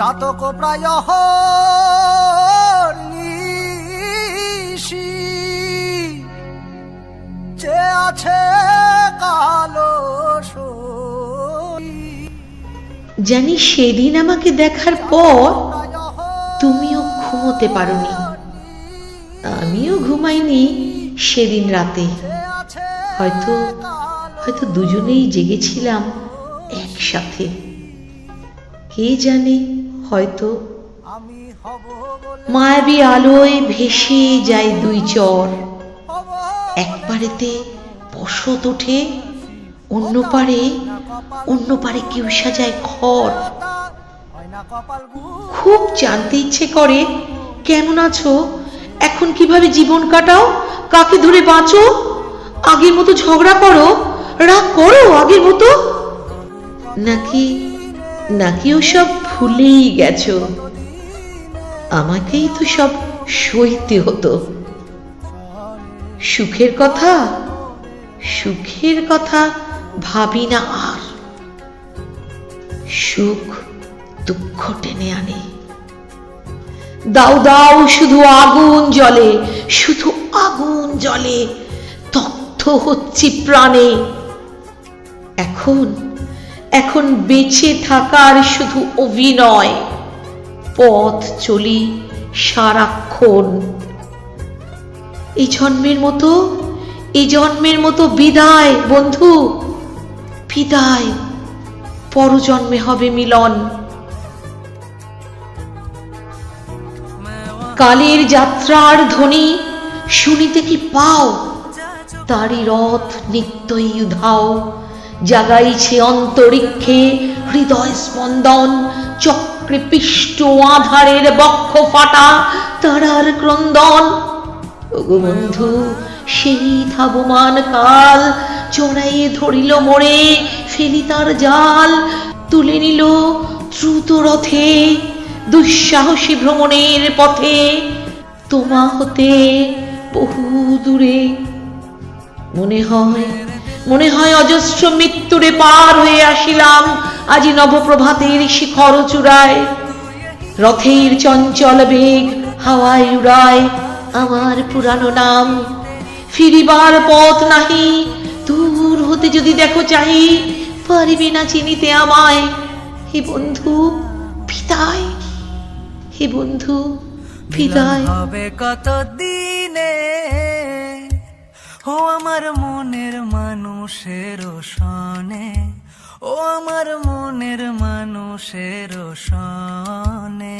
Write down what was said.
চাতক প্রায় যে আছে কালো জানি সেদিন আমাকে দেখার পর তুমিও ঘুমোতে পারোনি। আমিও ঘুমাইনি সেদিন রাতে। হয়তো হয়তো দুজনেই জেগেছিলাম একসাথে। কে জানে? হয়তো। মায়াবী আলোয় ভেসে যায় দুই চর। হব একবারেতে বসত ওঠে অন্য পারে অন্য পারে কেউ সাজায় কপাল খুব জানতে ইচ্ছে করে কেমন আছো? এখন কীভাবে জীবন কাটাও? কাকে ধরে বাঁচো? আগের মতো ঝগড়া করো? রাগ করো আগের মতো? নাকি নাকি ওসব ভুলেই গেছো। আমাকেই তো সব সইতে হতো। সুখের কথা সুখের কথা ভাবি না আর। সুখ দুঃখ টেনে আনে। দাও দাও শুধু আগুন জলে শুধু আগুন জলে তথ্য হচ্ছে প্রাণে। এখন এখন বেঁচে থাকার শুধু অভিনয়। পথ চলি সারাক্ষণ। এই জন্মের মতো, এই জন্মের মতো বিদায়, বন্ধু। বিদায়। পরজন্মে হবে মিলন। কালের যাত্রার ধ্বনি শুনিতে কি পাও? তারি রথ নিত্যই উধাও। জাগাইছে অন্তরিক্ষে হৃদয় স্পন্দন চক্রে পিষ্ট আধারের বক্ষ ফাটা তারার ক্রন্দন। বন্ধু, সেই ধাবমান কাল চড়াইয়ে ধরিল মোড়ে ফেলি তার জাল, তুলে নিল দ্রুত রথে দুঃসাহসী ভ্রমণের পথে। তোমা হতে বহু দূরে, মনে হয় মনে হয় অজস্র মৃত্যুরে পার হয়ে আসিলাম। আজি নবপ্রভাতের শিখর চূড়ায়। রথের চঞ্চল বেগ হাওয়ায় উড়ায় আমার পুরানো নাম। ফিরিবার পথ নাহি দূর হতে যদি দেখো চাহি পারিবে না চিনিতে আমায়। হে বন্ধু বিদায়। হে বন্ধু বিদায় হবে কত দিনে ও আমার মনের মানুষের সনে ও আমার মনের মানুষের সনে